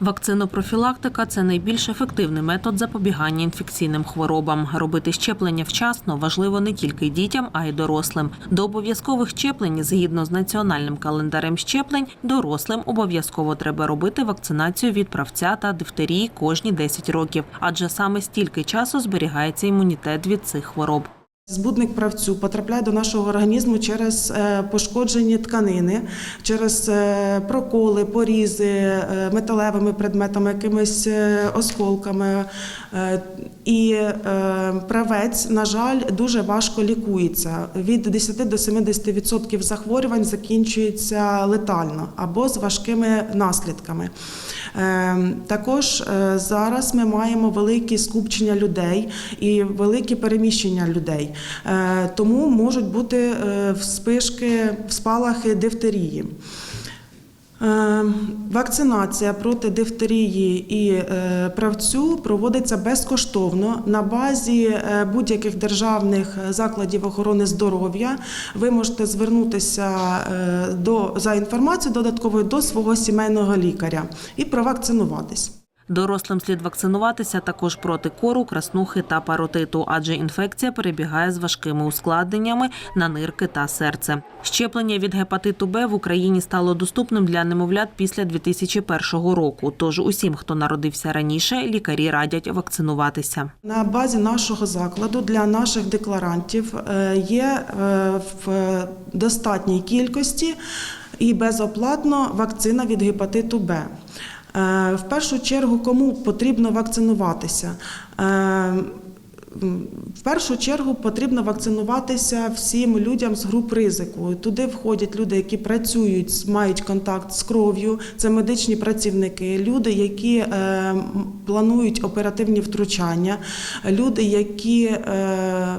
Вакцинопрофілактика це найбільш ефективний метод запобігання інфекційним хворобам. Робити щеплення вчасно важливо не тільки дітям, а й дорослим. До обов'язкових щеплень, згідно з національним календарем щеплень, дорослим обов'язково треба робити вакцинацію від правця та дифтерії кожні 10 років, адже саме стільки часу зберігається імунітет від цих хвороб. Збудник правцю потрапляє до нашого організму через е, пошкоджені тканини, через е, проколи, порізи е, металевими предметами, якимись осколками. І правець, на жаль, дуже важко лікується. Від 10 до 70% захворювань закінчується летально або з важкими наслідками. Е, Також е, зараз ми маємо великі скупчення людей і великі переміщення людей, Е, тому можуть бути е, вспишки, спалахи дифтерії. Е, Вакцинація проти дифтерії і е, правцю проводиться безкоштовно на базі е, будь-яких державних закладів охорони здоров'я. Ви можете звернутися до за інформацією додатковою до свого сімейного лікаря і провакцинуватись. Дорослим слід вакцинуватися також проти кору, краснухи та паротиту, адже інфекція перебігає з важкими ускладненнями на нирки та серце. Щеплення від гепатиту Б в Україні стало доступним для немовлят після 2001 року. Тож усім, хто народився раніше, лікарі радять вакцинуватися. На базі нашого закладу для наших декларантів е, є е, в достатній кількості і безоплатно вакцина від гепатиту Б. Е, В першу чергу, кому потрібно вакцинуватися? В першу чергу потрібно вакцинуватися всім людям з груп ризику. Туди входять люди, які працюють, мають контакт з кров'ю, це медичні працівники, люди, які е, планують оперативні втручання, люди, які е,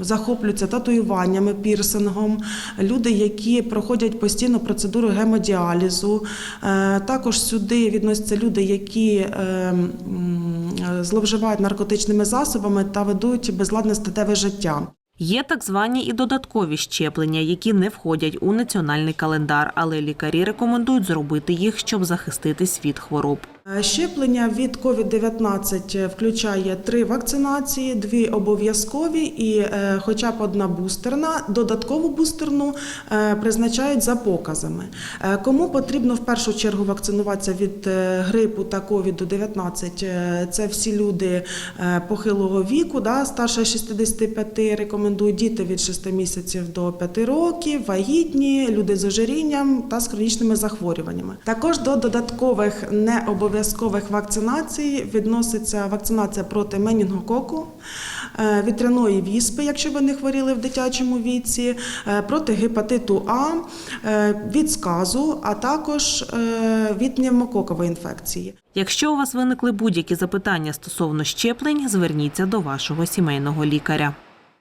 захоплюються татуюваннями, пірсингом, люди, які проходять постійно процедуру гемодіалізу. Е, також сюди відносяться люди, які е, зловживають наркотичними засобами та ведуть безладне статеве життя. Є так звані і додаткові щеплення, які не входять у національний календар, але лікарі рекомендують зробити їх, щоб захиститись від хвороб. Е, Щеплення від COVID-19 включає три вакцинації, дві обов'язкові і е, хоча б одна бустерна. Додаткову бустерну е, призначають за показами. Е, Кому потрібно в першу чергу вакцинуватися від е, грипу та COVID-19? Е, Це всі люди е, похилого віку, да, старше 65, рекомендують діти від 6 місяців до 5 років, вагітні, люди з ожирінням та з хронічними захворюваннями. Також до додаткових необов'язкових вакцинацій відноситься вакцинація проти менінгококу, е, вітряної віспи, якщо ви не хворіли в дитячому віці, е, проти гепатиту А, е, від сказу, а також від пневмококової інфекції. Якщо у вас виникли будь-які запитання стосовно щеплень, зверніться до вашого сімейного лікаря.